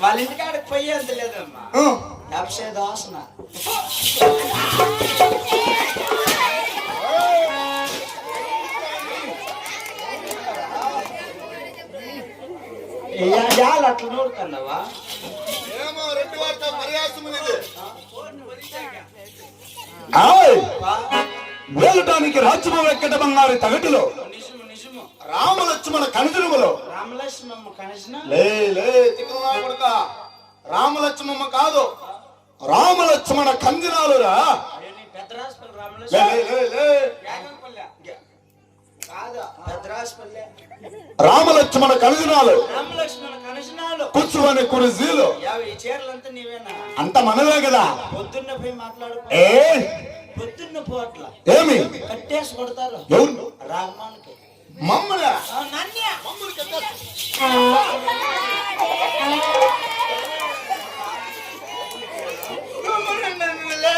వాళ్ళ ఇంటికాడికి పోయేంత లేదమ్మా. ఆ, అభిషేదాసన జాలు అట్లా నూరుతున్నావా? ఏమో రెడ్డి వారితో పర్యాసం వేలటానికి రాజ్యము వెక్కట బంగారు తగటిలో. రామలక్ష్మణ కనుదిరుమలో రామలక్ష్మమ్మ లే లే తిక్కనా కొడుక రామలక్ష్మమ్మ కాదు. రామలక్ష్మణ కందినాలురా. రామలక్ష్మణ. కనిసినాలు కూర్చుని కురిజీలు. అంత మనవే కదా. పొద్దున్న పోయి మాట్లాడు పొద్దున్న పోట్ల ఏమి? కట్టేసి కొడతారు. రామానికి మమ్మల్ని ఆ, నన్య మమ్మల్ని కట్టేస్తా. లే,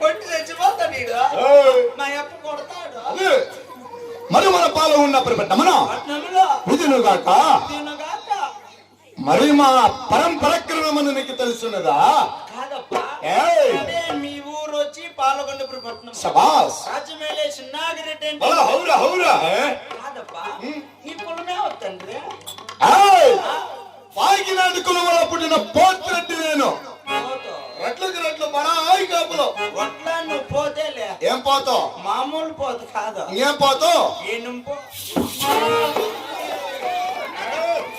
కొట్టి చచ్చిపోతా నీడు ఏయ్, మా అప్ప కొడతాడు అదే మరి మన పాలు ఉన్నప్పుడు పెట్టమన పట్నంలో విధునుగాక తినగాక మరి మా పరంపరక్రమని నీకు తెలుసున్నదా కాదప్పా ఏయ్. అదే మీ అంటే అలా హౌరా హౌరా ఏ? కాదప్పా నీ కులమే వద్దండ్రి ఏయ్! పాకినాడు కులవల పుట్టిన పోత్రెడ్డి నేను. రెట్లకి రెట్లు బడాయి కాపులో. ఒట్లా నువ్వు పోతేలే. ఏం పోతావు మామూలు పోత కాదు. ఏం పోతావు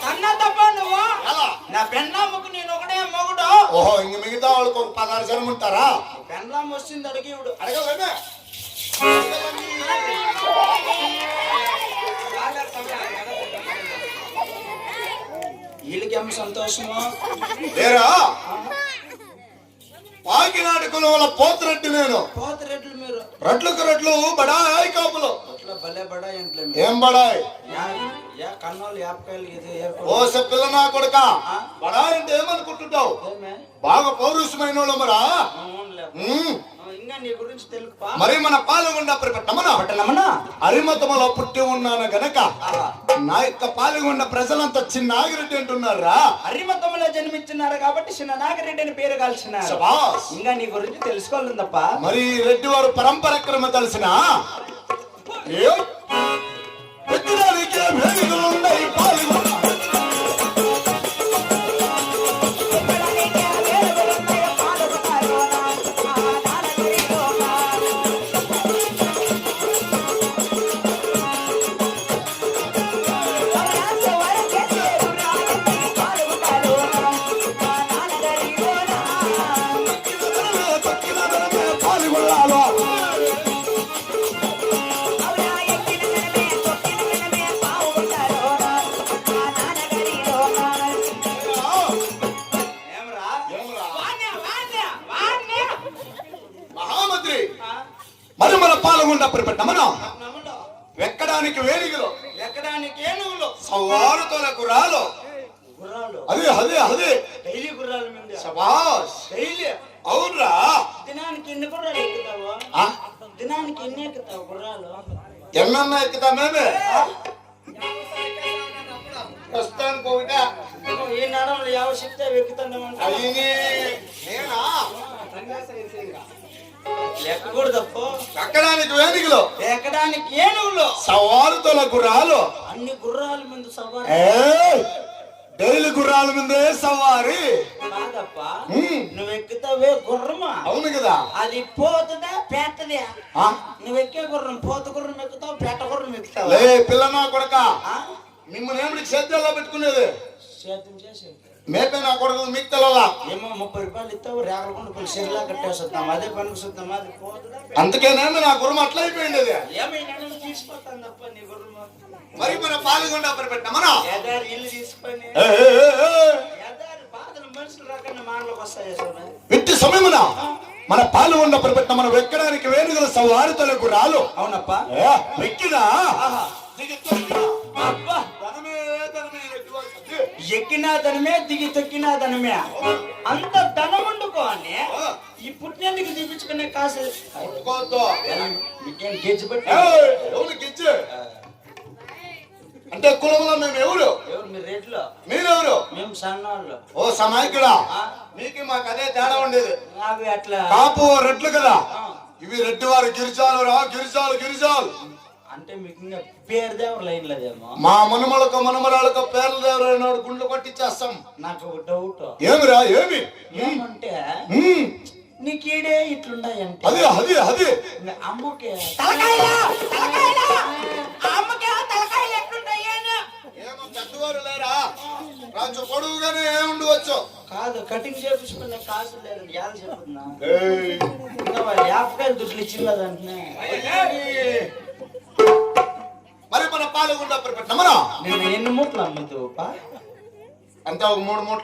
కన్నా తప్ప నువ్వు? నా పెన్నాముకు నేను ఒకటే మొగుడు. ఓహో ఇంక మిగతా వాళ్ళకి ఒక పదహారు జనం ఉంటారా? పెన్లాం వస్తుంది అడిగి ఇవిడు అడగలేమే వీళ్ళకేమో సంతోషము? లేరా? పాకినాడు కులవల పోత్రెడ్డి నేను. పోతరెడ్లు మీరు. రట్లకు రట్లు బడాయి కాపులో. ఏం బడాయి ఓ పిల్ల నా కొడుక. బడాయి అంటే ఏమనుకుంటుంటావు? ఏమే బాగా పౌరుషమైన వాళ్ళు మరా? మరి మన పాల్గొండ పట్టణమనా? అరిమతములో పుట్టి ఉన్నాను గనక నా యొక్క పాల్గొండ ప్రజలంతా చిన్న ఆగిరెడ్డి అంటున్నారా? హరిమతంలో జన్మించినారు కాబట్టి చిన్న నాగరెడ్డి అని పేరు కాల్చినారు. ఇంకా నీ గురించి తెలుసుకోవాలి తప్ప మరి రెడ్డి వారు పరంపరక్రమ తెలిసిన? ఎక్కడానికి మన పాల్గొండ ప్రపట్టమన నమ్ముడు. ఎక్కడానికి వేదికలు ఎక్కడానికి ఏనుగులు సవారుతోలకు రాలో గుర్రాలు అదే అదే అదే డైలీ గుర్రాల మీద శబాష్ డైలీ అవునరా దినానికి ఎన్ని గుర్రాలు ఎక్కుతావు ఆ? దినానికి ఎన్ని ఎక్కుతావు గుర్రాలు ఎన్నన్నా ఎక్కుతా మేమే ప్రస్తుతానికి ఒకటే ఈ నడవలు ఎవరు చెప్తే ఎక్కుతున్నామంట అయ్యి నేనా ఎక్కకూడదప్ప ఎక్కడానికి వేదికలు? ఎక్కడానికి ఏనుగులు సవారుతోలకు రాలో అన్ని గుర్రాల మీద సవారి. ఏ డైలీ గుర్రాల మీదే సవారి. కాదప్ప. నువ్వు ఎక్కుతావే గుర్రమా? అవును కదా. అది పోతుందా పేటదే ఆ? నువ్వు ఎక్కే గుర్రం పోత గుర్రం ఎక్కుతావు పేట గుర్రం ఎక్కుతావు? లే పిల్ల నా కొడక. మిమ్మల్ని ఏమిటి సేద్యాల్లో పెట్టుకునేది? సేద్యం చేసి మేపే నా కొడుకు మీకు తెలలా ఏమో ముప్పై రూపాయలు ఇస్తావు రేగలకుండా పోయి సిరిలా అదే పనికి అది అందుకేనేమి నా గురం అట్లా అయిపోయింది అది. ఏమైనా తీసుకొస్తాను తప్ప నీ మరి మన పాల్గొండ పెట్టమనా ఏదారి ఇల్లు తీసుకొని విట్టి సమయమున? మన పాల్గొండ పెట్ట మనం ఎక్కడానికి వేనుగల సవారుతలకు రాలు. అవునప్ప. ఏ, వెక్కినా ఎక్కినా ధనమే దిగి తొక్కినా ధనమే అంత ధనం వండుకోని ఈ పుట్టినందుకు చూపించుకునే కాసు. మీకేం గెజ్జి అంటే కులంలో మేము ఎవరు? రేట్లో? మీరెవరు? మేము సన్నవాళ్ళు ఓ సమాయకుడా? మీకు మాకు అదే తేడా ఉండేది. అవి అట్లా. కాపు రెట్లు కదా? ఇవి రెడ్డి వారు గిరిజాలు రా గిరిజాలు గిరిజాలు. అంటే మీకు ఇంకా పేరు దేవరు లైన్ లేదేమో. మా మనుమలకు మనమరాలకు పేర్లు ఎవరైనా గుండ్లు కొట్టిచ్చేస్తాం. నాకు ఒక డౌట్ ఏమిరా ఏమి? ఏమంటే నీకీడే ఇట్లుండాయంటే. అది అది అది. అమ్మకే. ఏమో పెద్దవారు లేరా? రాజు పొడుగుగానే ఏముండవచ్చు కాదు కటింగ్ చేపించుకునే కాసు లేదు వాళ్ళు యాపకాయలు దుడ్లు ఇచ్చిందా దాంట్లో మరి మన పాలగుండ పెట్టమరా నేను ఎన్ని మూటలు అమ్ముతూ పా? అంతా ఒక మూడు మూడు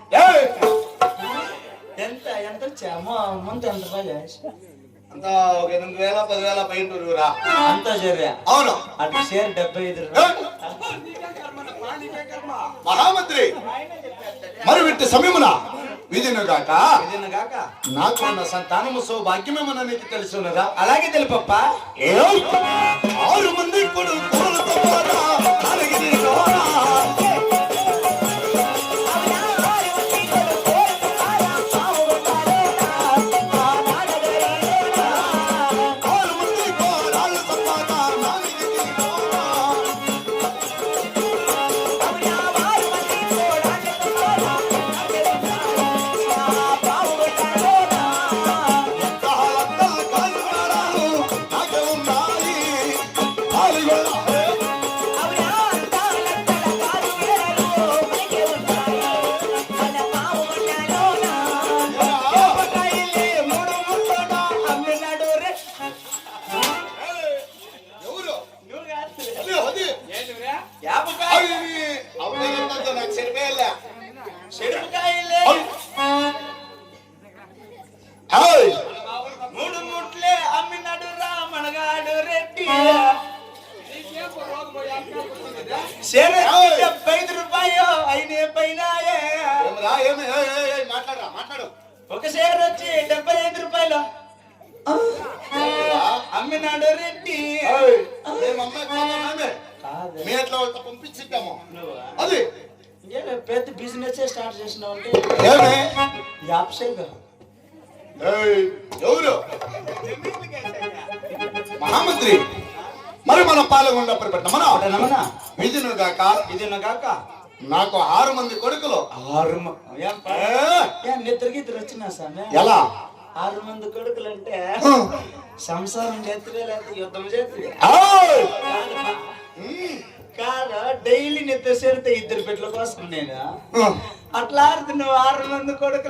ఎంత? ఎంత వచ్చామో ముందు ఎంత పని అంతా ఒక ఎనిమిది వేల పదివేల పైన రా. అంతా సరే అవును. అటు షేర్ డెబ్బై ఐదు? మహామంత్రి మరి విట్టి సమయమున విధిను గాక కాక నాకు ఉన్న సంతానము సౌభాగ్యమేమన్న నీకు తెలుసు ఉన్నదా అలాగే తెలుపప్ప! ఆరు మంది కొడుకులతో పాటు సరే డెబ్బై ఐదు రూపాయలు అయినే పైనాయే ఏమిరా, ఏమి? ఏయ్, ఏయ్, ఏయ్, మాట్లాడరా, మాట్లాడు. ఒక షేర్ వచ్చి డెబ్బై ఐదు రూపాయలు? అమ్మినాడు రెడ్డి. ఏయ్, మేము ఎట్లా పంపించిద్దాము. నువ్వా? అది. పెద్ద బిజినెస్ స్టార్ట్ చేసినావు అంటే యాప్సేగా ఏయ్, ఎవరు? మహామంత్రి. మరి మన పాల్గొండ పెట్టమనా నమ్మనా విధిను గాక కాక నాకు ఆరు మంది కొడుకులు. ఆరు నిద్రకి ఇద్దరు వచ్చినా సామె ఎలా? ఆరు మంది కొడుకులు అంటే సంసారం చేతులే లేకపోతే యుద్ధం చేతులే కాదు? డైలీ నిద్ర చేరితే ఇద్దరు బిడ్డల కోసం నేను? అట్లా ఆడుతున్నావు ఆరు మంది కొడుకులు.